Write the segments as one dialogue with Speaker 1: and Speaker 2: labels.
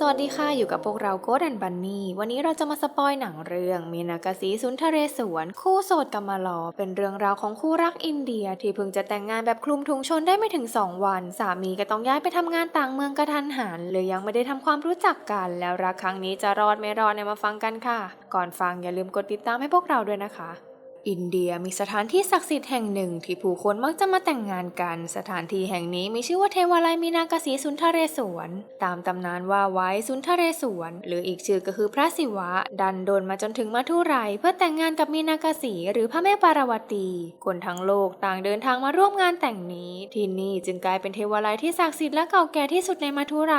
Speaker 1: สวัสดีค่ะอยู่กับพวกเราโกดันบันนี่วันนี้เราจะมาสปอยหนังเรื่องมีนากาสีสุนทเรศวรคู่โสดกำมะลอ เป็นเรื่องราวของคู่รักอินเดีย ที่เพิ่งจะแต่งงานแบบคลุมถุงชนได้ไม่ถึง 2 วัน สามีก็ต้องย้ายไปทำงานต่างเมืองกระทันหันเลยยังไม่ได้ทำความรู้จักกัน แล้วรักครั้งนี้จะรอดไม่รอดเนี่ยมาฟังกันค่ะ ก่อนฟังอย่าลืมกดติดตามให้พวกเราด้วยนะคะ อินเดียมีสถานที่ศักดิ์สิทธิ์แห่งหนึ่ง ที่ผู้คนมักจะมาแต่งงานกัน สถานที่แห่งนี้มีชื่อว่าเทวาลัยมีนากสีสุนทรเรศวร ตามตำนานว่าไว้สุนทรเรศวร หรืออีกชื่อก็คือพระศิวะ ดันโดนมาจนถึงมัทุไรเพื่อแต่งงานกับมีนากสีหรือพระแม่ปารวตี คนทั้งโลกต่างเดินทางมาร่วมงานแต่งนี้ ที่นี่จึงกลายเป็นเทวาลัยที่ศักดิ์สิทธิ์และเก่าแก่ที่สุดในมัทุไร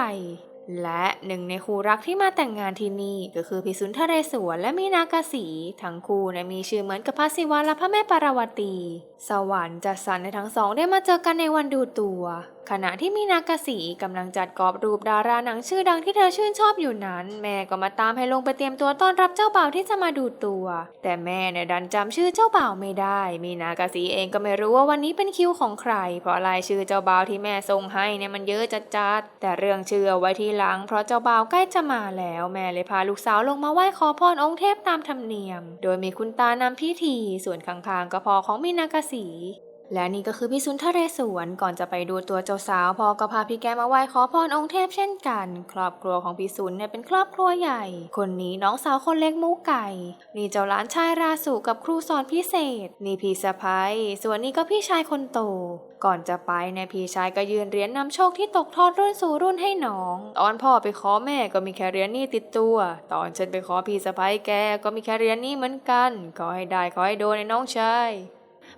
Speaker 1: และหนึ่งในคู่รักที่มาแต่งงานที่นี่ก็คือพิสุนทะเรศวรและมีนากสี ทั้งคู่นะมีชื่อเหมือนกับพระศิวะและพระแม่ปารวตีสวรรค์จัดสรรให้ทั้งสองได้มาเจอกันในวันดูตัว ขณะที่มีนากสีกำลังจัดกรอบรูปดาราหนังชื่อดังที่เธอชื่นชอบอยู่นั้น แม่ก็มาตามให้ลงไปเตรียมตัวต้อนรับเจ้าบ่าวที่จะมาดูตัว แต่แม่เนี่ยดันจำชื่อเจ้าบ่าวไม่ได้มีนากสีเองก็ไม่รู้ว่าวันนี้เป็นคิวของใคร เพราะรายชื่อเจ้าบ่าวที่แม่ส่งให้เนี่ยมันเยอะจัดๆแต่เรื่องชื่อไว้ทีหลัง เพราะเจ้าบ่าวใกล้จะมาแล้วแม่เลยพาลูกสาวลงมาไหว้ขอพรองค์เทพตามธรรมเนียม โดยมีคุณตานำพิธี ส่วนข้างๆก็พอของมีนากสี และนี่ก็คือพี่สุนทเรศวรก่อนจะไปดูตัวเจ้าสาวพอก็พาพี่แกมาไหว้ขอพรองค์เทพเช่นกัน ครอบครัวของพี่สุนเนี่ยเป็นครอบครัวใหญ่ คนนี้น้องสาวคนเล็กมูไก่ นี่เจ้าหลานชายราสุกับครูสอนพิเศษ นี่พี่สะพ้ายส่วนนี้ก็พี่ชายคนโตก่อนจะไปเนี่ยพี่ชายก็ยืนเหรียญนำโชคที่ตกทอดรุ่นสู่รุ่นให้น้อง ตอนพ่อไปขอแม่ก็มีแค่เหรียญนี่ติดตัว ตอนฉันไปขอพี่สะพ้ายแกก็มีแค่เหรียญนี่เหมือนกัน ขอให้ได้ขอให้โดนในน้องชาย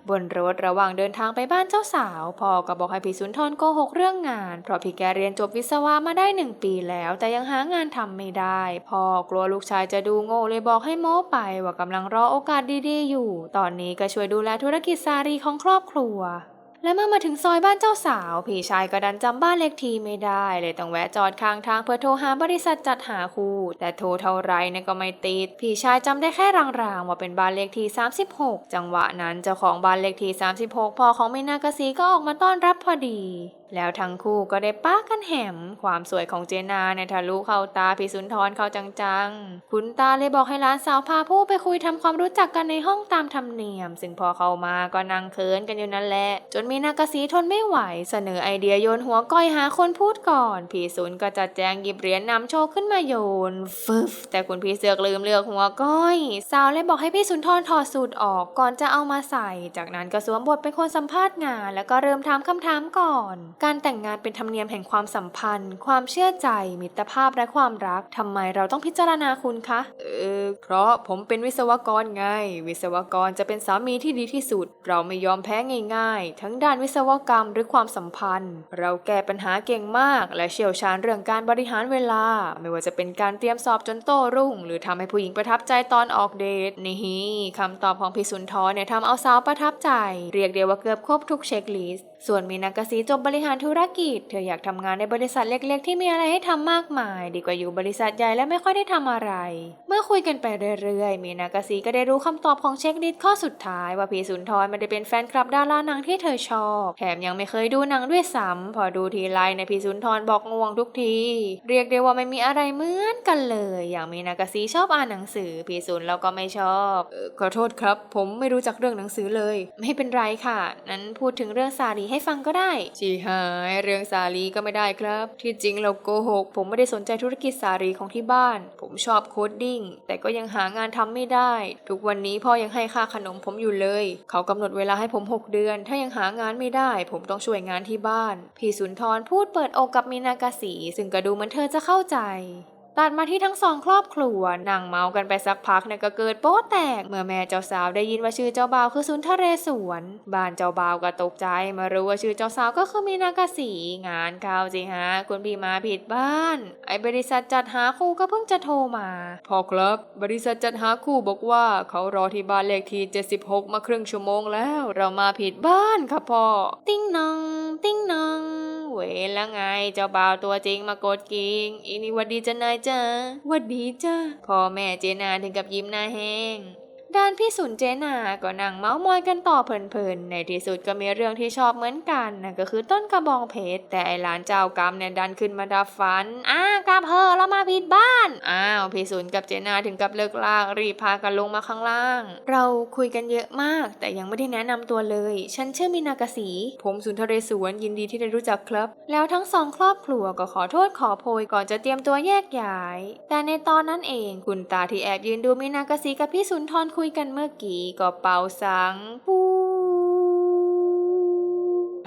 Speaker 1: บนรถระหว่างเดินทางไปบ้านเจ้าสาวพ่อก็บอกให้พี่สุนทรโกหกเรื่องงาน เพราะพี่แกเรียนจบวิศวะมาได้หนึ่งปีแล้ว แต่ยังหางานทำไม่ได้พ่อกลัวลูกชายจะดูโง่เลยบอกให้โม้ไป ว่ากำลังรอโอกาสดีๆ อยู่ ตอนนี้ก็ช่วยดูแลธุรกิจซารีของครอบครัว และเมื่อมาถึงซอยบ้านเจ้าสาว พี่ชายก็ดันจำบ้านเลขที่ไม่ได้ เลยต้องแวะจอดข้างทางเพื่อโทรหาบริษัทจัดหาคู่ แต่โทรเท่าไรเนี่ยก็ไม่ติด พี่ชายจำได้แค่รางๆว่าเป็นบ้านเลขที่ 36 จังหวะนั้นเจ้าของบ้านเลขที่ 36 พ่อของมินากาซีก็ออกมาต้อนรับพอดี แล้วทั้งคู่ก็ได้ป้ากันแหมความสวยของเจนาเนี่ยทะลุเข้าตาพี่สุนทรเข้าจังๆ คุณตาเลยบอกให้หลานสาวพาผู้ไปคุยทำความรู้จักกันในห้องตามธรรมเนียม ซึ่งพอเข้ามาก็นั่งเคินกันอยู่นั่นแหละ จนมีนากาซีทนไม่ไหว เสนอไอเดียโยนหัวก้อยหาคนพูดก่อนพี่สุนก็จัดแจงหยิบเหรียญนำโชคขึ้นมาโยน ฟึบแต่คุณพี่เสือกลืมเลือกหัวก้อย สาวเลยบอกให้พี่สุนทรถอดสูตรออกก่อนจะเอามาใส่ จากนั้นก็สวมบทเป็นคนสัมภาษณ์งาน แล้วก็เริ่มถามคำถามก่อนการแต่งงานเป็นธรรมเนียมแห่งความสัมพันธ์ ความเชื่อใจ มิตรภาพและความรักทำไมเราต้องพิจารณาคุณคะ เออ เพราะผมเป็นวิศวกรไง วิศวกรจะเป็นสามีที่ดีที่สุด เราไม่ยอมแพ้ง่ายๆ ทั้งด้านวิศวกรรมหรือความสัมพันธ์ เราแก้ปัญหาเก่งมาก และเชี่ยวชาญเรื่องการบริหารเวลา ไม่ว่าจะเป็นการเตรียมสอบจนโตรุ่ง หรือทำให้ผู้หญิงประทับใจตอนออกเดทนี่คำตอบของพี่สุนทรเนี่ยทำเอาสาวประทับใจ เรียกได้ว่าเกือบครบทุกเช็คลิสต์ ส่วนมีนากาซีจบบริหารธุรกิจ เธออยากทำงานในบริษัทเล็กๆ ที่มีอะไรให้ทำมากมาย ดีกว่าอยู่บริษัทใหญ่และไม่ค่อยได้ทำอะไร เมื่อคุยกันไปเรื่อยๆ มีนากาซีก็ได้รู้คำตอบของเช็คลิสต์ข้อสุดท้ายว่าพี่สุนทรไม่ได้เป็นแฟนคลับดาราหนังที่เธอชอบ แถมยังไม่เคยดูหนังด้วยซ้ำพอดูทีไรในยพี่สุนทรบอกง่วงทุกที เรียกได้ว่าไม่มีอะไรเหมือนกันเลย อย่างมีนากาซีชอบอ่านหนังสือพี่สุนเราก็ไม่ชอบเออขอโทษครับ ผมไม่รู้จักเรื่องหนังสือเลย ไม่เป็นไรค่ะ นั้นพูดถึงเรื่องสารีให้ฟังก็ได้จีหายเรื่องสาลีก็ไม่ได้ครับ ที่จริงเราโกหก ผมไม่ได้สนใจธุรกิจสารีของที่บ้าน ผมชอบโคดดิ้ง แต่ก็ยังหางานทำไม่ได้ ทุกวันนี้พ่อยังให้ค่าขนมผมอยู่เลย เขากำหนดเวลาให้ผม 6 เดือน ถ้ายังหางานไม่ได้ ผมต้องช่วยงานที่บ้าน พี่สุนทรพูดเปิดอกกับมีนากาสีซึ่งก็ดูเหมือนเธอจะเข้าใจ ตัดมาที่ทั้งสองครอบครัวนั่งเมากันไปสักพักเนี่ยก็เกิดโป๊ะแตก เมื่อแม่เจ้าสาวได้ยินว่าชื่อเจ้าบ่าวคือสุนทรเรศวรบ้านเจ้าบ่าวก็ตกใจมารู้ว่าชื่อเจ้าสาวก็คือมีนากาสีงานข่าวสิฮะคุณพี่มาผิดบ้าน ไอ้บริษัทจัดหาคู่ก็เพิ่งจะโทรมาพ่อครับ บริษัทจัดหาคู่บอกว่าเขารอที่บ้านเลขที่ 76 มาครึ่งชั่วโมงแล้ว เรามาผิดบ้านครับพ่อ ติ้งนอง ติ้งนอง เวรแล้วไงเจ้าบ่าวตัวจริงมากดกิ่งอีนี่หวัดดีจ้านายจ้าหวัดดีจ้าพ่อแม่เจนาถึงกับยิ้มหน้าแห้งด้านพี่สุนเจนาก็นั่งเมาส์มอยกันต่อเพลินๆ ในที่สุดก็มีเรื่องที่ชอบเหมือนกันนั่นก็คือต้นกระบองเพชร แต่ไอหลานเจ้ากรรมเนี่ยดันขึ้นมาดับฝันอ่า กลับเพอแล้วมาพี่สุนกับเจนาถึงกับเลิกลากรีบพากันลงมาข้างล่าง เราคุยกันเยอะมาก แต่ยังไม่ได้แนะนำตัวเลย ฉันชื่อมินากาสี ผมสุนทรศวรยินดีที่ได้รู้จักครับ แล้วทั้งสองครอบครัวก็ขอโทษขอโพยก่อนจะเตรียมตัวแยกย้าย แต่ในตอนนั้นเองคุณตาที่แอบยืนดูมินากาสีกับพี่สุนทรคุยกันเมื่อกี้ก็เป่าสังปู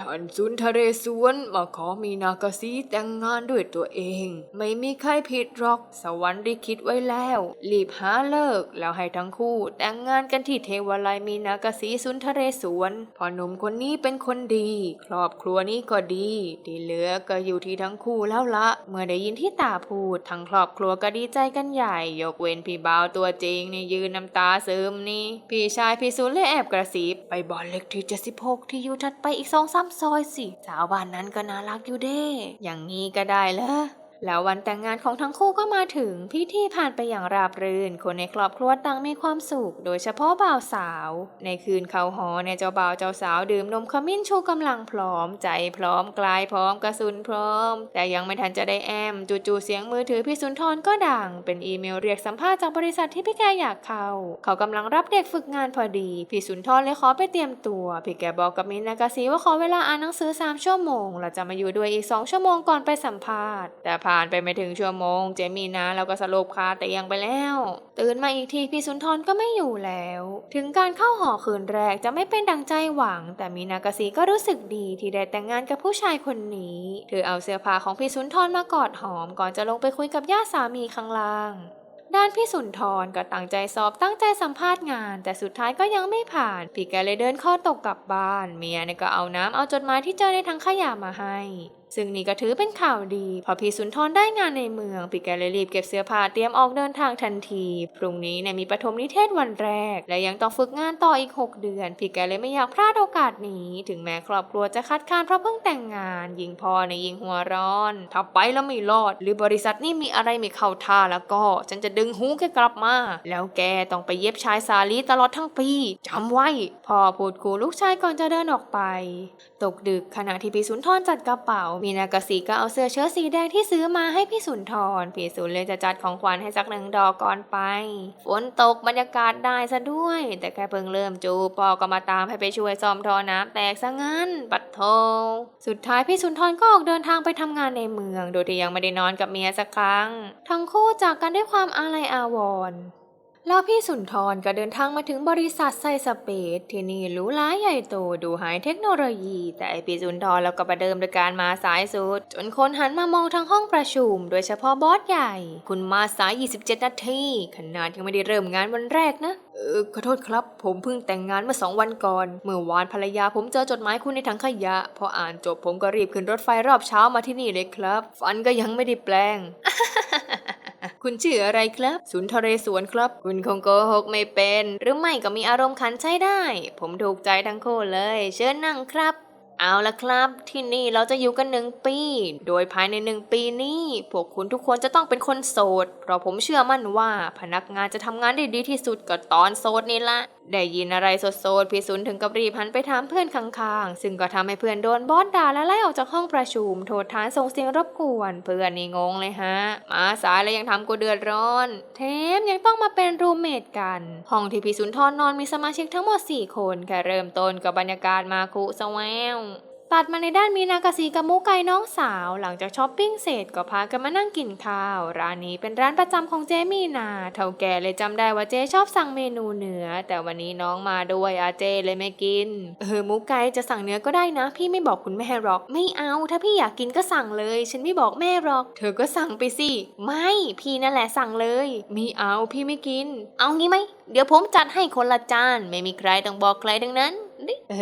Speaker 1: ท่านสุนทรศวรมาขอมีนากาสีแต่งงานด้วยตัวเอง ไม่มีใครผิดหรอก สวรรค์ได้คิดไว้แล้ว รีบหาเลิก แล้วให้ทั้งคู่แต่งงานกันที่เทวาลัยมีนากาสีสุนทรศวรพอหนุ่มคนนี้เป็นคนดี ครอบครัวนี้ก็ดี ที่เหลือก็อยู่ที่ทั้งคู่แล้วละ เมื่อได้ยินที่ตาพูดทั้งครอบครัวก็ดีใจกันใหญ่ ยกเว้นพี่บ่าวตัวจริงนี่ยืนน้ำตาซึมนี่ พี่ชายพี่สุนเลยแอบกระซิบไปบ้านเล็กที่76ที่อยู่ถัดไปอีกสองสามซอยสิ สาวบ้านนั้นก็น่ารักอยู่เด้ อย่างนี้ก็ได้เหรอ แล้ววันแต่งงานของทั้งคู่ก็มาถึงพิธีผ่านไปอย่างราบรื่น คนในครอบครัวต่างมีความสุข โดยเฉพาะบ่าวสาว ในคืนเขาหอเนี่ยเจ้าบ่าวเจ้าสาวดื่มนมขมิ้นชูกำลังพร้อม ใจพร้อมกลายพร้อมกระสุนพร้อม แต่ยังไม่ทันจะได้แอมจู่ๆเสียงมือถือพี่สุนทรก็ดัง เป็นอีเมลเรียกสัมภาษณ์จากบริษัทที่พี่แกอยากเข้า เขากำลังรับเด็กฝึกงานพอดีพี่สุนทรเลยขอไปเตรียมตัวพี่แกบอกกับมินนากาซีว่าขอเวลาอ่านหนังสือ3ชั่วโมงแล้วจะมาอยู่ด้วยอีก2ชั่วโมงก่อนไปสัมภาษณ์แต่ผ่านไปไม่ถึงชั่วโมง เจมี่นะเราก็สลบคาเตียงไปแล้ว ตื่นมาอีกทีพี่สุนทรก็ไม่อยู่แล้ว ถึงการเข้าหอคืนแรกจะไม่เป็นดังใจหวัง แต่มีนากาซีก็รู้สึกดีที่ได้แต่งงานกับผู้ชายคนนี้เธอเอาเสื้อผ้าของพี่สุนทรมากอดหอมก่อนจะลงไปคุยกับญาติสามีข้างล่างด้านพี่สุนทรก็ตั้งใจสอบตั้งใจสัมภาษณ์งาน แต่สุดท้ายก็ยังไม่ผ่าน พี่แกเลยเดินข้อตกกลับบ้าน เมียเนี่ยก็เอาน้ำเอาจดหมายที่เจอในถังขยะมาให้ ซึ่งนี่ก็ถือเป็นข่าวดี พอพี่สุนทรได้งานในเมืองพีแกเลยรีบเก็บเสื้อผ้าเตรียมออกเดินทางทันที พรุ่งนี้เนี่ยมีปฐมนิเทศวันแรก และยังต้องฝึกงานต่ออีก 6 เดือน พี่แกเลยไม่อยากพลาดโอกาสนี้ ถึงแม้ครอบครัวจะคัดค้านเพราะเพิ่งแต่งงาน ยิงพ่อในยิงหัวร้อนถ้าไปแล้วไม่รอด หรือบริษัทนี่มีอะไรไม่เข้าท่าแล้วก็ ฉันจะดึงหูแกกลับมา แล้วแกต้องไปเย็บชายสาลีตลอดทั้งปีจำไว้พ่อพูดขู่ลูกชายก่อนจะเดินออกไป ตกดึกขณะที่พี่สุนทรจัดกระเป๋า มีนากาสีก็เอาเสื้อเชิ้ตสีแดงที่ซื้อมาให้พี่สุนทรพี่สุนเลยจะจัดของขวัญให้สักหนึ่งดอกก่อนไป ฝนตกบรรยากาศได้ซะด้วย แต่แค่เพิ่งเริ่มจูบพ่อก็มาตามให้ไปช่วยซ่อมท่อน้ำแตกซะงั้น ปัดโทสุดท้ายพี่สุนทรก็ออกเดินทางไปทำงานในเมือง โดยที่ยังไม่ได้นอนกับเมียสักครั้ง ทั้งคู่จากกันด้วยความอาลัยอาวรณ์ แล้วพี่สุนทรก็เดินทางมาถึงบริษัทไซสเปซที่นี่หรูหราใหญ่โตดูไฮเทคโนโลยี แต่ไอพี่สุนทรแล้วก็ประเดิมโดยการมาสายสุด จนคนหันมามองทางห้องประชุม โดยเฉพาะบอสใหญ่ คุณมาสาย 27 นาทีขนาดยังไม่ได้เริ่มงานวันแรกนะเออขอโทษครับ ผมเพิ่งแต่งงานเมื่อสองวันก่อน เมื่อวานภรรยาผมเจอจดหมายคุณในถังขยะ พออ่านจบผมก็รีบขึ้นรถไฟรอบเช้ามาที่นี่เลยครับ ฟันก็ยังไม่ได้แปลง คุณชื่ออะไรครับ สุนทรสวนครับ คุณคงโกหกไม่เป็น หรือไม่ก็มีอารมณ์ขันใช้ได้ ผมถูกใจทั้งคู่เลย เชิญนั่งครับเอาละครับ ที่นี่เราจะอยู่กันหนึ่งปี โดยภายในหนึ่งปีนี้ พวกคุณทุกคนจะต้องเป็นคนโสด เพราะผมเชื่อมั่นว่าพนักงานจะทำงานได้ดีที่สุดก็ตอนโสดนี่ละ ได้ยินอะไรโสดๆพี่สุนถึงกับรีบหันไปถามเพื่อนข้างๆ ซึ่งก็ทำให้เพื่อนโดนบอสด่าและไล่ออกจากห้องประชุม โทษฐานส่งเสียงรบกวน เพื่อนนี่งงเลยฮะ มาสายแล้วยังทำกูเดือดร้อน เทมยังต้องมาเป็นรูมเมทกัน ห้องที่พี่สุนทรนอนมีสมาชิกทั้งหมด 4 คนแค่เริ่มต้นกับบรรยากาศมาคุสแวว ตัดมาในด้านมีนากาซีกับมุไก่น้องสาว หลังจากช้อปปิ้งเสร็จก็พากันมานั่งกินข้าว ร้านนี้เป็นร้านประจำของเจมีนา เท่าแก่เลยจำได้ว่าเจชอบสั่งเมนูเนื้อ แต่วันนี้น้องมาด้วยอาเจเลยไม่กิน เออมุไก่จะสั่งเนื้อก็ได้นะ พี่ไม่บอกคุณแม่หรอก ไม่เอา ถ้าพี่อยากกินก็สั่งเลย ฉันไม่บอกแม่หรอก เธอก็สั่งไปสิ ไม่พี่นั่นแหละสั่งเลยไม่เอาพี่ไม่กิน เอางี้ไหมเดี๋ยวผมจัดให้คนละจาน ไม่มีใครต้องบอกใครทั้งนั้น เอ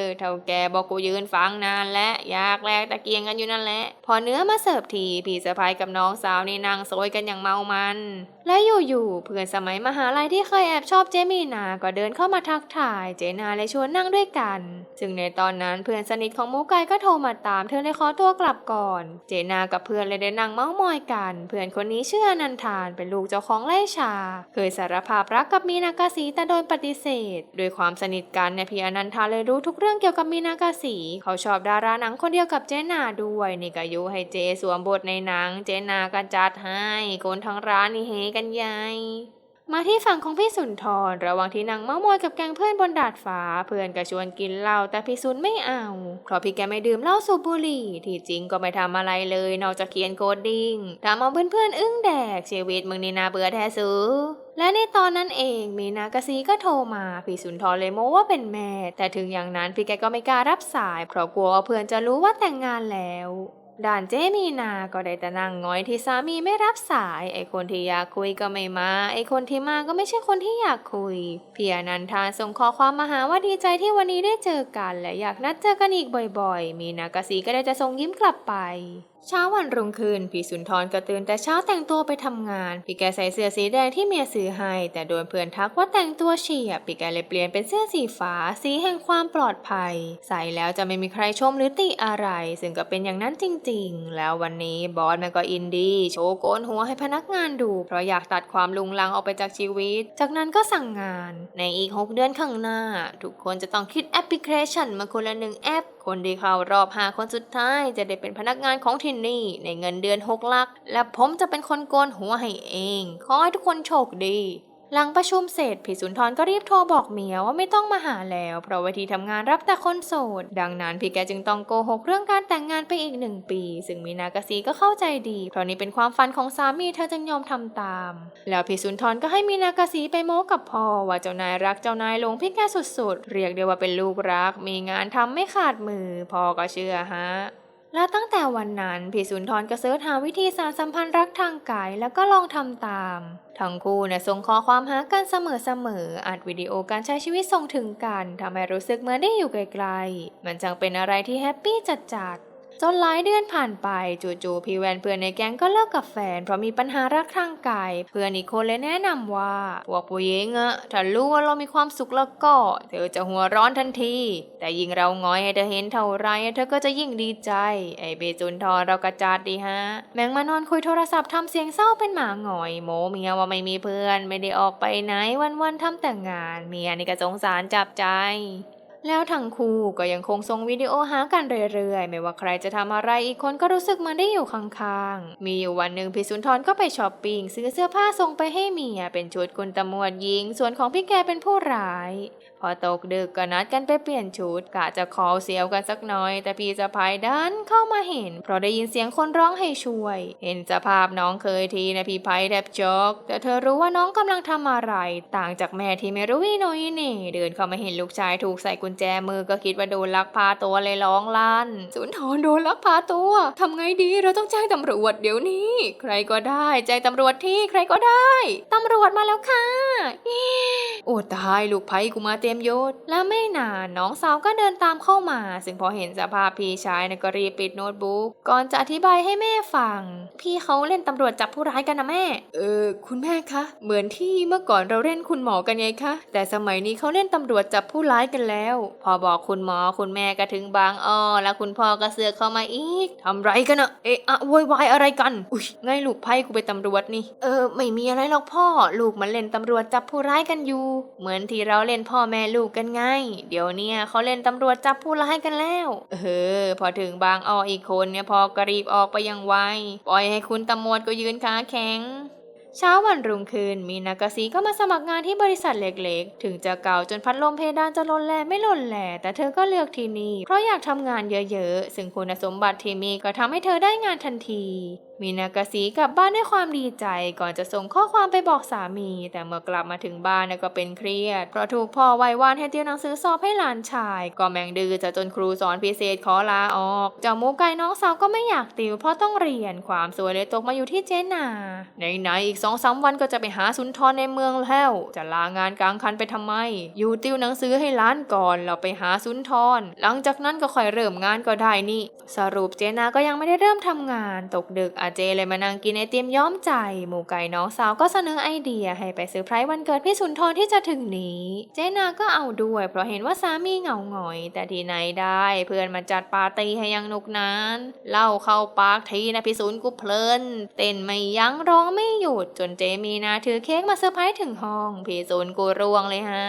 Speaker 1: อเท่าแกบอกกูยืนฟังนานและอยากแลกตะเกียงกันอยู่นั่นแหละ พอเนื้อมาเสิร์ฟทีพี่สะพายกับน้องสาวนี่นั่งโซยกันอย่างเมามัน และอยู่ๆเพื่อนสมัยมหาลัยที่เคยแอบชอบเจมีนา ก็เดินเข้ามาทักทายเจนาเลยชวนนั่งด้วยกัน ซึ่งในตอนนั้นเพื่อนสนิทของมูไกก็โทรมาตามเธอเลยขอตัวกลับก่อน เจนากับเพื่อนเลยได้นั่งเมาส์มอยกัน เพื่อนคนนี้ชื่ออนันทานเป็นลูกเจ้าของไร่ชา เคยสารภาพรักกับมีนากาสีแต่โดนปฏิเสธ โดยความสนิทกันเนี่ยพี่อนันทาเลยรู้ทุกเรื่องเกี่ยวกับมีนากาสี เขาชอบดาราหนังคนเดียวกับเจนาด้วยนี่ก็ยุให้เจสวมบทในหนัง เจนาก็จัดให้คนทั้งร้านนี่เฮกันใหญ่มาที่ฝั่งของพี่สุนทร ระหว่างที่นางเมามอยกับแกงเพื่อนบนดาดฟ้า เพื่อนก็ชวนกินเหล้าแต่พี่สุนไม่เอา เพราะพี่แกไม่ดื่มเหล้าสูบบุหรี่ ที่จริงก็ไม่ทำอะไรเลย นอกจากเขียนโคดดิ้งทำเอาเพื่อนๆอึ้งแดกชีวิตมึงนี่นาเบื่อแท้ซื้อ และในตอนนั้นเองมีนากาซีก็โทรมาพี่สุนทรเลยโมว่าเป็นแม่ แต่ถึงอย่างนั้นพี่แกก็ไม่กล้ารับสายเพราะกลัวว่าเพื่อนจะรู้ว่าแต่งงานแล้วด่านเจมีนาก็ได้แต่นั่งง้อยที่สามีไม่รับสาย ไอคนที่อยากคุยก็ไม่มา ไอคนที่มาก็ไม่ใช่คนที่อยากคุย เพียนันทาส่งข้อความมาหาว่าดีใจที่วันนี้ได้เจอกัน และอยากนัดเจอกันอีกบ่อยๆ มีนากาซีก็ได้จะส่งยิ้มกลับไปเช้าวันรุ่งขึ้นพี่สุนทรก็ตื่นแต่เช้าแต่งตัวไปทำงาน พี่แกใส่เสื้อสีแดงที่เมียซื้อให้ แต่โดนเพื่อนทักว่าแต่งตัวเฉียบพี่แกเลยเปลี่ยนเป็นเสื้อสีฟ้า สีแห่งความปลอดภัย ใส่แล้วจะไม่มีใครชมหรือติอะไร ซึ่งก็เป็นอย่างนั้นจริง ๆ แล้ววันนี้บอสมันก็อินดี้โชว์โกนหัวให้พนักงานดู เพราะอยากตัดความลุงลังออกไปจากชีวิต จากนั้นก็สั่งงาน ในอีก 6 เดือนข้างหน้า ทุกคนจะต้องคิดแอปพลิเคชันมาคนละหนึ่งแอป คนที่เข้ารอบหาคนสุดท้ายจะได้เป็นพนักงานของที่นี่ ในเงินเดือน6ลัก และผมจะเป็นคนโกนหัวให้เอง ขอให้ทุกคนโชคดี หลังประชุมเสร็จพี่สุนทรก็รีบโทรบอกเมียว่าไม่ต้องมาหาแล้ว เพราะว่าที่ทำงานรับแต่คนโสด ดังนั้นพี่แกจึงต้องโกหกเรื่องการแต่งงานไปอีกหนึ่งปี ซึ่งมีนากาซีก็เข้าใจดี เพราะนี่เป็นความฝันของสามีเธอจึงยอมทำตาม แล้วพี่สุนทรก็ให้มีนากาซีไปโม้กับพ่อว่าเจ้านายรักเจ้านายหลงพี่แกสุดๆ เรียกได้ว่าเป็นลูกรัก มีงานทำไม่ขาดมือพ่อก็เชื่อฮะ และตั้งแต่วันนั้นพี่สุนทรก็เสิร์ชหาวิธีสารสัมพันธ์รักทางกายแล้วก็ลองทำตาม ทั้งคู่เนี่ยส่งข้อความหากันเสมอๆอัดวิดีโอการใช้ชีวิตส่งถึงกันทำให้รู้สึกเหมือนได้อยู่ไกลๆ มันจังเป็นอะไรที่แฮปปี้จัดๆ จนหลายเดือนผ่านไปจู่ๆพี่แวนเพื่อนในแก๊งก็เลิกกับแฟนเพราะมีปัญหารักทางกายเพื่อนอีกคนเลยแนะนำว่าพวกผู้หญิงอะถ้ารู้ว่าเรามีความสุขแล้วก็ เธอจะหัวร้อนทันที แต่ยิ่งเราง้อยให้เธอเห็นเท่าไรเธอก็จะยิ่งดีใจ ไอเบจุนทรเรากระจาดดีฮะ แมงมานอนคุยโทรศัพท์ทำเสียงเศร้าเป็นหมาหงอยโมเมียว่าไม่มีเพื่อน ไม่ได้ออกไปไหนวันๆทำแต่งงาน เมียนี่ก็สงสารจับใจ แล้วทั้งคู่ก็ยังคงส่งวิดีโอหากันเรื่อยๆ ไม่ว่าใครจะทำอะไรอีกคนก็รู้สึกมันได้อยู่ข้างๆ มีอยู่วันหนึ่งพี่สุนทรก็ไปช้อปปิ้งซื้อเสื้อผ้าส่งไปให้เมียเป็นชุดกุนตะมวดหญิง ส่วนของพี่แกเป็นผู้ร้ายพอตกดึกก็นัดกันไปเปลี่ยนชุดกะจะขอเสียวกันสักหน่อย แต่พี่สะพายดันเข้ามาเห็น เพราะได้ยินเสียงคนร้องให้ช่วย เห็นสภาพน้องเคยทีนะพี่ไพแทบช็อก แต่เธอรู้ว่าน้องกำลังทำอะไร ต่างจากแม่ที่ไม่รู้วิโนยเน่เดินเข้ามาเห็นลูกชายถูกใส่กุญแจมือก็คิดว่าโดนลักพาตัวเลยร้องลั่นสุนทรโดนลักพาตัวทำไงดีเราต้องแจ้งตำรวจเดี๋ยวนี้ ใครก็ได้แจ้งตำรวจที่ใครก็ได้ตำรวจมาแล้วค่ะโอ้ตายลูกไผ่กูมาเตมยศ แล้วไม่นานน้องสาวก็เดินตามเข้ามา ซึ่งพอเห็นสภาพพี่ชายก็รีบปิดโน้ตบุ๊กก่อนจะอธิบายให้แม่ฟัง พี่เขาเล่นตำรวจจับผู้ร้ายกันนะแม่ เออ คุณแม่คะ เหมือนที่เมื่อก่อนเราเล่นคุณหมอกันไงคะ แต่สมัยนี้เขาเล่นตำรวจจับผู้ร้ายกันแล้ว พอบอกคุณหมอคุณแม่ก็ถึงบางอ้อแล้วคุณพ่อก็เสือกเข้ามาอีกทำไรกันอะเอะอะโวยวายอะไรกัน อุ้ยไงลูกไพ่กูไปตำรวจนี่ เออ ไม่มีอะไรหรอกพ่อ ลูกมันเล่นตำรวจจับผู้ร้ายกันอยู่ เหมือนที่เราเล่นพ่อแม่ลูกกันไง เดี๋ยวเนี้ยเขาเล่นตำรวจจับผู้ร้ายกันแล้ว เออ พอถึงบางอ้ออีกคนเนี่ยพอกรีบออกไปยังไวปล่อยให้คุณตำรวจก็ยืนขาแข็งเช้าวันรุ่งขึ้นมีนากาซีก็มาสมัครงานที่บริษัทเล็กๆ ถึงจะเก่าจนพัดลมเพดานจะล่นแหล่ไม่ล่นแหล่แต่เธอก็เลือกที่นี่เพราะอยากทำงานเยอะๆ ซึ่งคุณสมบัติที่มีก็ทำให้เธอได้งานทันที มีนากาซีกลับบ้านด้วยความดีใจก่อนจะส่งข้อความไปบอกสามี แต่เมื่อกลับมาถึงบ้านก็เป็นเครียด เพราะถูกพ่อไว้วานให้เติวหนังสือสอบให้หลานชาย ก็แมงดื้อจะจนครูสอนพิเศษขอลาออกเจ้ามูไก่น้องสาวก็ไม่อยากติวเพราะต้องเรียนความสวยเลยตกมาอยู่ที่เจนาไหนๆอีกสองสามวันก็จะไปหาสุนทรในเมืองแล้ว จะลางานกลางคันไปทำไม อยู่ติวหนังสือให้หล้านก่อนเราไปหาสุนทรหลังจากนั้นก็ค่อยเริ่มงานก็ได้นี่ สรุปเจนาก็ยังไม่ได้เริ่มทำงาน ตกดึกอาอาเจเลยมานั่งกินไอติมย้อมใจ หมู่ไก่น้องสาวก็เสนอไอเดียให้ไปเซอร์ไพรส์วันเกิดพี่สุนทรที่จะถึงนี้ เจนาก็เอาด้วย เพราะเห็นว่าสามีเหงาหงอย แต่ที่ไหนได้เพื่อนมาจัดปาร์ตี้ให้ยังนุกนานเหล่าเข้าปากทีนะพี่สุนกูเพลิน เต้นไม่ยั้งร้องไม่หยุดจนเจมีนาถือเค้กมาเซอร์ไพรส์ถึงห้องพี่สุนกูร่วงเลยฮะ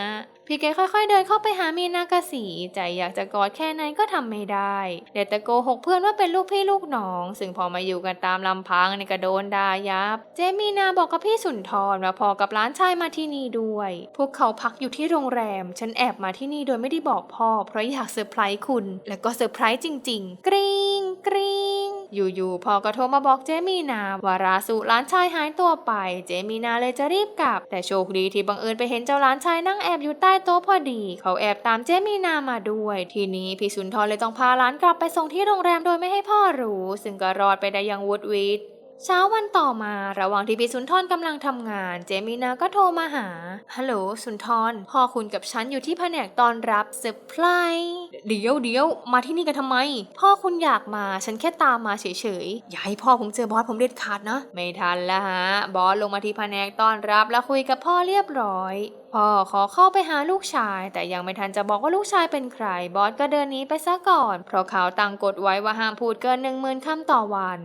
Speaker 1: พี่แกค่อยๆเดินเข้าไปหามีนากาสีใจอยากจะกอดแค่นั้นก็ทำไม่ได้เด็ดแต่โกหกเพื่อนว่าเป็นลูกพี่ลูกน้อง ซึ่งพอมาอยู่กันตามลำพังในกระโดนดายับ เจมีนาบอกกับพี่สุนทรว่าพอกับร้านชายมาที่นี่ด้วย พวกเขาพักอยู่ที่โรงแรม ฉันแอบมาที่นี่โดยไม่ได้บอกพ่อ เพราะอยากเซอร์ไพรส์คุณ แล้วก็เซอร์ไพรส์จริง ๆ กรี๊งกรี๊ง อยู่ๆพอก็โทรมาบอกเจมีนาว่าราสุร้านชายหายตัวไป เจมีนาเลยจะรีบกลับ แต่โชคดีที่บังเอิญไปเห็นเจ้าร้านชายนั่งแอบอยู่ใต้โต๊ะพอดี เขาแอบตามเจมีนามาด้วย ทีนี้พี่สุนทรเลยต้องพาร้านกลับไปส่งที่โรงแรมโดยไม่ให้พ่อรู้ ซึ่งก็รอดไปได้อย่างวุดวิด เช้าวันต่อมาระหว่างที่พี่สุนทรกำลังทำงาน เจมินาก็โทรมาหา ฮัลโหลสุนทรพ่อคุณกับฉันอยู่ที่แผนกตอนรับเซอร์ไพรส์เดี๋ยวเดี๋ยวมาที่นี่กันทำไม พ่อคุณอยากมาฉันแค่ตามมาเฉยๆ อย่าให้พ่อผมเจอบอสผมเด็ดขาดนะ ไม่ทันแล้วฮะ บอสลงมาที่แผนกต้อนรับแล้วคุยกับพ่อเรียบร้อยพ่อขอเข้าไปหาลูกชาย แต่ยังไม่ทันจะบอกว่าลูกชายเป็นใคร บอสก็เดินหนีไปซะก่อน เพราะเขาตั้งกฎไว้ว่าห้ามพูดเกินหนึ่งหมื่นคำต่อวัน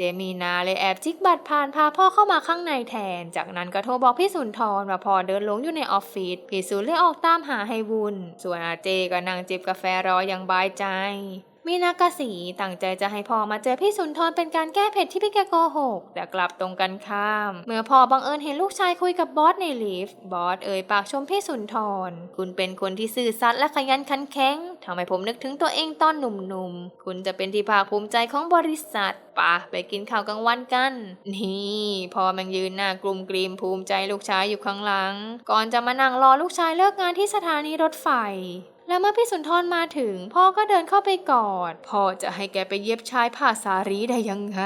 Speaker 1: เจมีนาเลยแอบจิกบัตรผ่านพาพ่อเข้ามาข้างในแทน จากนั้นก็โทรบอกพี่สุนทรว่าพ่อเดินหลงอยู่ในออฟฟิศ พี่สุนเลยออกตามหาให้วุ่น ส่วนอาเจก็นั่งจิบกาแฟรออย่างบายใจ มีนากาสีตั้งใจจะให้พ่อมาเจอพี่สุนทรเป็นการแก้เผ็ดที่พี่แกโกหก แต่กลับตรงกันข้าม เมื่อพ่อบังเอิญเห็นลูกชายคุยกับบอสในลิฟต์บอสเอ่ยปากชมพี่สุนทร คุณเป็นคนที่ซื่อสัตย์และขยันขันแข็งทำให้ผมนึกถึงตัวเองตอนหนุ่มๆ คุณจะเป็นที่ภาคภูมิใจของบริษัทปะไปกินข้าวกลางวันกัน นี่พ่อแมงยืนหน้ากลุ่มกรีมภูมิใจลูกชายอยู่ข้างหลัง ก่อนจะมานั่งรอลูกชายเลิกงานที่สถานีรถไฟ แล้วเมื่อพี่สุนทรมาถึง พ่อก็เดินเข้าไปกอด พ่อจะให้แกไปเย็บชายผ้าสารีได้ยังไง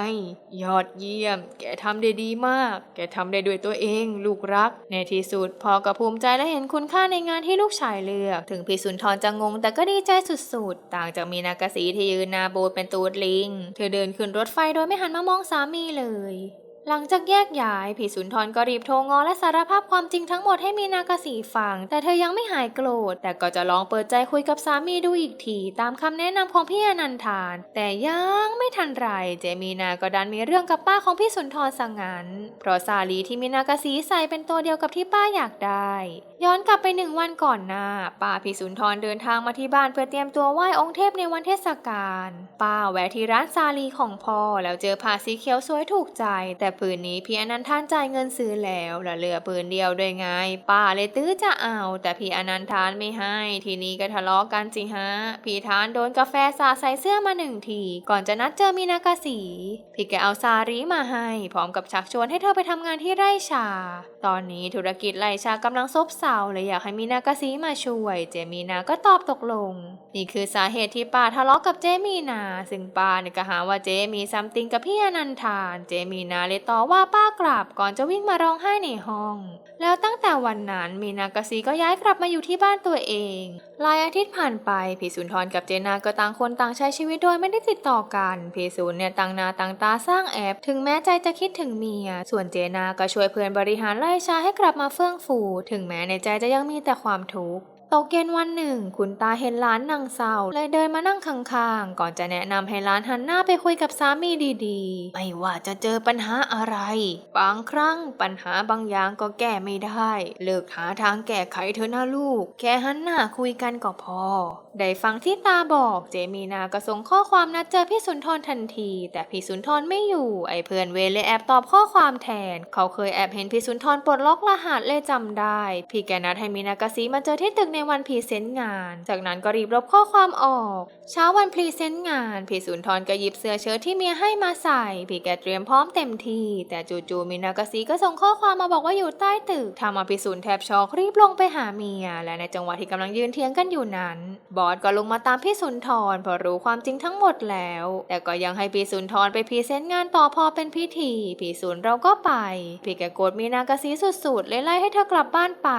Speaker 1: ยอดเยี่ยม แกทำได้ดีมาก แกทำได้ด้วยตัวเอง ลูกรัก ในที่สุดพ่อก็ภูมิใจและเห็นคุณค่าในงานที่ลูกชายเลือก ถึงพี่สุนทรจะงงแต่ก็ดีใจสุดๆ ต่างจากมีนากาสีที่ยืนนาโบดเป็นตูดลิง เธอเดินขึ้นรถไฟโดยไม่หันมามองสามีเลย หลังจากแยกย้ายพี่สุนทรก็รีบโทรงอและสารภาพความจริงทั้งหมดให้มีนากาสีฟัง แต่เธอยังไม่หายโกรธ แต่ก็จะลองเปิดใจคุยกับสามีดูอีกที ตามคำแนะนำของพี่อนันทาน แต่ยังไม่ทันไร เจมีนาก็ดันมีเรื่องกับป้าของพี่สุนทรสังงันเพราะสาลีที่มีนากาสีใส่เป็นตัวเดียวกับที่ป้าอยากได้ ย้อนกลับไปหนึ่งวันก่อนหน้าป้าพี่สุนทรเดินทางมาที่บ้านเพื่อเตรียมตัวไหว้องค์เทพในวันเทศกาลป้าแวะที่ร้านซาลีของพ่อแล้วเจอผ้าสีเขียวสวยถูกใจแต่ปืนนี้พี่อนันทานจ่ายเงินซื้อแล้วและเหลือปืนเดียวด้วยไง ป้าเลยตื้อจะเอา แต่พี่อนันทานไม่ให้ ทีนี้ก็ทะเลาะกันสิฮะ พี่ทานโดนกาแฟสาใส่เสื้อมาหนึ่งที ก่อนจะนัดเจอมีนากาสี พี่แกเอาซารีมาให้ พร้อมกับชักชวนให้เธอไปทำงานที่ไร่ชา ตอนนี้ธุรกิจไร่ชากำลังซบเซาเลยอยากให้มีนากาสีมาช่วย เจมีนาก็ตอบตกลง นี่คือสาเหตุที่ป้าทะเลาะกับเจมีนา ซึ่งป้าเนี่ยก็หาว่าเจมีซัมติงกับพี่อนันทาน เจมีนาเลยต่อว่าป้ากลับก่อนจะวิ่งมาร้องไห้ในห้อง แล้วตั้งแต่วันนั้นมีนากาซีก็ย้ายกลับมาอยู่ที่บ้านตัวเองหลายอาทิตย์ผ่านไปพีสุนทรกับเจนาก็ต่างคนต่างใช้ชีวิตโดยไม่ได้ติดต่อกันพีสุนเนี่ยต่างนาต่างตาสร้างแอปถึงแม้ใจจะคิดถึงเมีย ส่วนเจนาก็ช่วยเพื่อนบริหารไล่ชาให้กลับมาเฟื่องฟู ถึงแม้ในใจจะยังมีแต่ความทุกข์ ตกเย็นวันหนึ่ง คุณตาเห็นร้านนางเศร้าเลยเดินมานั่งข้างๆ ก่อนจะแนะนำให้ร้านหันหน้าไปคุยกับสามีดีๆ ไม่ว่าจะเจอปัญหาอะไร บางครั้งปัญหาบางอย่างก็แก้ไม่ได้ เลิกหาทางแก้ไขเถอะนะลูก แค่หันหน้าคุยกันก็พอ ได้ฟังที่ตาบอกเจมีนาก็ส่งข้อความนัดเจอพี่สุนทรทันที แต่พี่สุนทรไม่อยู่ ไอ้เพื่อนเวเลยแอบตอบข้อความแทน เขาเคยแอบเห็นพี่สุนทรปลดล็อกรหัสเลยจำได้ พี่แกนัดให้มีนากาซีมาเจอที่ตึกในวันพรีเซนต์งาน จากนั้นก็รีบลบข้อความออก เช้าวันพรีเซนต์งาน พี่สุนทรก็หยิบเสื้อเชิ้ตที่เมียให้มาใส่ พี่แกเตรียมพร้อมเต็มที่ แต่จู่ๆมีนากาซีก็ส่งข้อความมาบอกว่าอยู่ใต้ตึกทำเอาพี่สุนแทบช็อกรีบลงไปหาเมีย และในจังหวะที่กำลังยืนเถียงกันอยู่นั้น บอสก็ลงมาตามพี่สุนทรเพราะรู้ความจริงทั้งหมดแล้ว แต่ก็ยังให้พี่สุนทรไปพรีเซนต์งานต่อพอเป็นพิธีพี่สุนเราก็ไป พี่แกโกรธมีนากาซีสุดๆเลยไล่ให้เธอกลับบ้านไป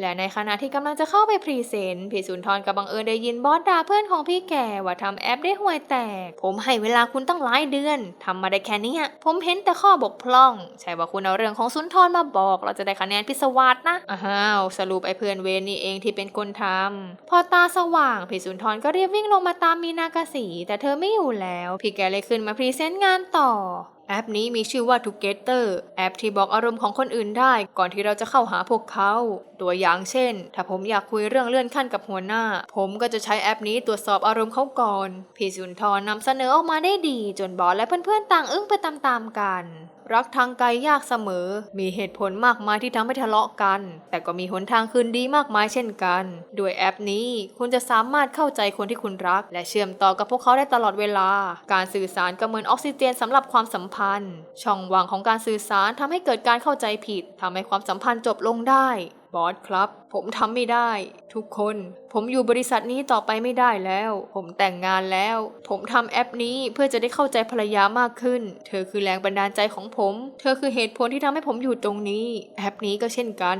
Speaker 1: และในขณะที่กำลังจะเข้าไปพรีเซนต์พี่สุนทรก็บังเอิญได้ยินบอสด่าเพื่อนของพี่แกว่าทำแอปได้ห่วยแตก ผมให้เวลาคุณตั้งหลายเดือนทำมาได้แค่นี้ผมเห็นแต่ข้อบกพร่อง ใช่ว่าคุณเอาเรื่องของสุนทรมาบอก เราจะได้คะแนนพิศวาสนะอ้าวสรุปไอ้เพื่อนเวรนี่เองที่เป็นคนทำพอตาสว่างพี่สุนทรก็รีบวิ่งลงมาตามมีนากาสีแต่เธอไม่อยู่แล้ว พี่แกเลยขึ้นมาพรีเซนต์งานต่อ แอปนี้มีชื่อว่า Together แอปที่บอกอารมณ์ของคนอื่นได้ก่อนที่เราจะเข้าหาพวกเขา ตัวอย่างเช่น ถ้าผมอยากคุยเรื่องเลื่อนขั้นกับหัวหน้า ผมก็จะใช้แอปนี้ตรวจสอบอารมณ์เขาก่อน พี่สุนทรนำเสนอออกมาได้ดี จนบอสและเพื่อนๆต่างอึ้งไปตามๆกัน รักทางไกลยากเสมอ มีเหตุผลมากมายที่ทำให้ทะเลาะกัน แต่ก็มีหนทางคืนดีมากมายเช่นกัน ด้วยแอปนี้คุณจะสามารถเข้าใจคนที่คุณรัก และเชื่อมต่อกับพวกเขาได้ตลอดเวลา การสื่อสารก็เหมือนออกซิเจนสำหรับความสัมพันธ์ ช่องว่างของการสื่อสารทำให้เกิดการเข้าใจผิดทำให้ความสัมพันธ์จบลงได้ บอสครับ ผมทำไม่ได้ ทุกคน ผมอยู่บริษัทนี้ต่อไปไม่ได้แล้ว ผมแต่งงานแล้ว ผมทำแอปนี้เพื่อจะได้เข้าใจภรรยามากขึ้น เธอคือแรงบันดาลใจของผม เธอคือเหตุผลที่ทำให้ผมอยู่ตรงนี้ แอปนี้ก็เช่นกัน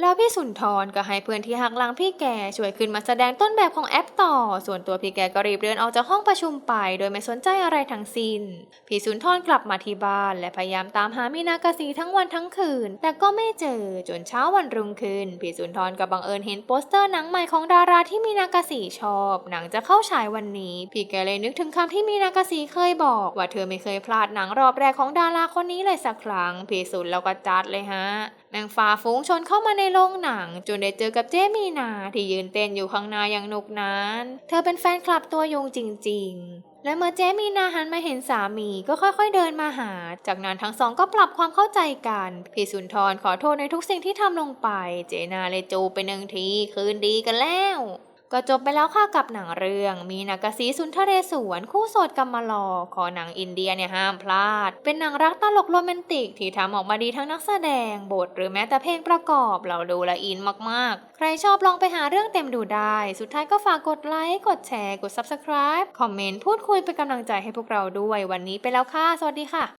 Speaker 1: แล้วพี่สุนทรก็ให้เพื่อนที่หักหลังพี่แกช่วยขึ้นมาแสดงต้นแบบของแอปต่อ ส่วนตัวพี่แกก็รีบเดินออกจากห้องประชุมไป โดยไม่สนใจอะไรทั้งสิ้น พี่สุนทรกลับมาที่บ้าน และพยายามตามหามีนากาสีทั้งวันทั้งคืน แต่ก็ไม่เจอจนเช้าวันรุ่งขึ้น พี่สุนทรก็บังเอิญเห็นโปสเตอร์หนังใหม่ของดาราที่มีนากาสีชอบ หนังจะเข้าฉายวันนี้ พี่แกเลยนึกถึงคำที่มีนากาสีเคยบอกว่าเธอไม่เคยพลาดหนังรอบแรกของดาราคนนี้เลยสักครั้งพี่สุนแล้วก็จัดเลยฮะนางฟ้าฟุ้งชนเข้ามาในโรงหนัง จนได้เจอกับเจมีนาที่ยืนเต้นอยู่ข้างหน้าอย่างหนุกหนาน เธอเป็นแฟนคลับตัวยงจริง ๆ และเมื่อเจมีนาหันมาเห็นสามีก็ค่อยๆเดินมาหา จากนั้นทั้งสองก็ปรับความเข้าใจกัน พี่สุนทรขอโทษในทุกสิ่งที่ทำลงไป เจนาเลยจูไปหนึ่งทีคืนดีกันแล้ว ก็จบไปแล้วค่ะกับหนังเรื่อง มีนากาสีสุนทรเรศวรคู่โสดกำมลอ ขอหนังอินเดียเนี่ยห้ามพลาด เป็นหนังรักตลกโรแมนติก ที่ทำออกมาดีทั้งนักแสดง บทหรือแม้แต่เพลงประกอบ เราดูละอินมากๆ ใครชอบลองไปหาเรื่องเต็มดูได้ สุดท้ายก็ฝากกดไลค์ กดแชร์ กด subscribe คอมเมนต์ พูดคุยเป็นกำลังใจให้พวกเราด้วย วันนี้ไปแล้วค่ะ สวัสดีค่ะ